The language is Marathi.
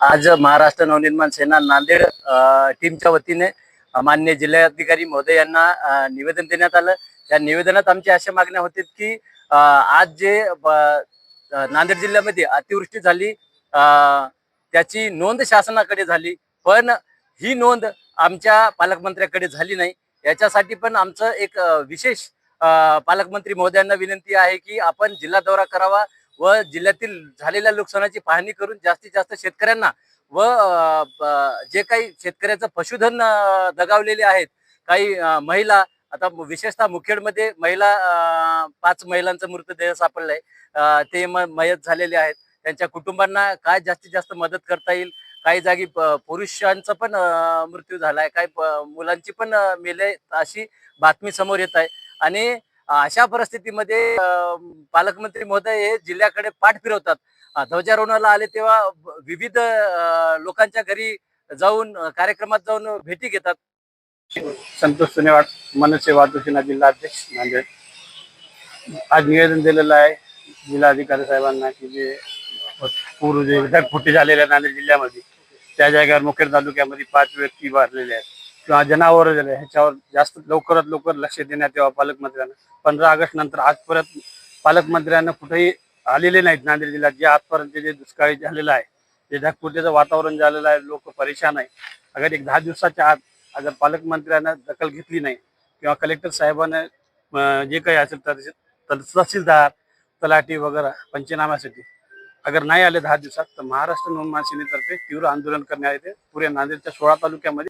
आज महाराष्ट्र नवनिर्माण सेना नांदेड टीमच्या वतीने मान्य जिल्हाधिकारी महोदय यांना निवेदन देण्यात आलं. त्या निवेदनात आमच्या अशा मागण्या होत्या की आज जे नांदेड जिल्ह्यामध्ये अतिवृष्टी झाली त्याची नोंद शासनाकडे झाली पण ही नोंद आमच्या पालकमंत्र्याकडे झाली नाही. याच्यासाठी पण आमचं एक विशेष पालकमंत्री महोदयांना विनंती आहे की आपण जिल्हा दौरा करावा व जिल्ह्यातील झालेल्या नुकसानाची पाहणी करून जास्तीत जास्त शेतकऱ्यांना व जे काही शेतकऱ्याचं पशुधन दगावलेले आहेत काही महिला आता विशेषतः मुखेडमध्ये महिला पाच महिलांचा मृतदेह सापडलाय. ते म- मयत झालेले आहेत. त्यांच्या कुटुंबांना काय जास्तीत जास्त मदत करता येईल? काही जागी पुरुषांचा पण मृत्यू झालाय. काही मुलांची पण मेले अशी बातमी समोर येत आहे. आणि अशा परिस्थितीमध्ये पालकमंत्री महोदय हे जिल्ह्याकडे पाठ फिरवतात. ध्वजारोहणाला आले तेव्हा विविध लोकांच्या घरी जाऊन कार्यक्रमात जाऊन भेटी घेतात. संतोष सुनेवाड मनसे वाहतूक जिल्हा अध्यक्ष नांदेड आज निवेदन दिलेलं आहे जिल्हाधिकारी साहेबांना की जे पूर्व जे ढगफुटी झालेल्या नांदेड जिल्ह्यामध्ये त्या जागेवर मुखेड तालुक्यामध्ये पाच व्यक्ती वारलेले आहेत. किंवा जनावर ह्याच्यावर जास्त लवकरात लवकर लक्ष देण्यात यावं पालकमंत्र्यांना. पंधरा ऑगस्ट नंतर आजपर्यंत पालकमंत्र्यांना कुठेही आलेले नाहीत. नांदेड जिल्ह्यात जे आजपर्यंत जे दुष्काळी झालेलं आहे जे ढगफुटीचं वातावरण झालेलं आहे लोक परेशान आहे अगर एक दहा दिवसाच्या आत अगर पालकमंत्र्यांना दखल घेतली नाही किंवा कलेक्टर साहेबांना जे काही असेल तर तहसीलदार तलाठी वगैरे पंचनाम्यासाठी अगर नाही आले दहा दिवसात तर महाराष्ट्र नवमान सेनेतर्फे तीव्र आंदोलन करण्यात येते. पुऱ्या नांदेडच्या सोळा तालुक्यामध्ये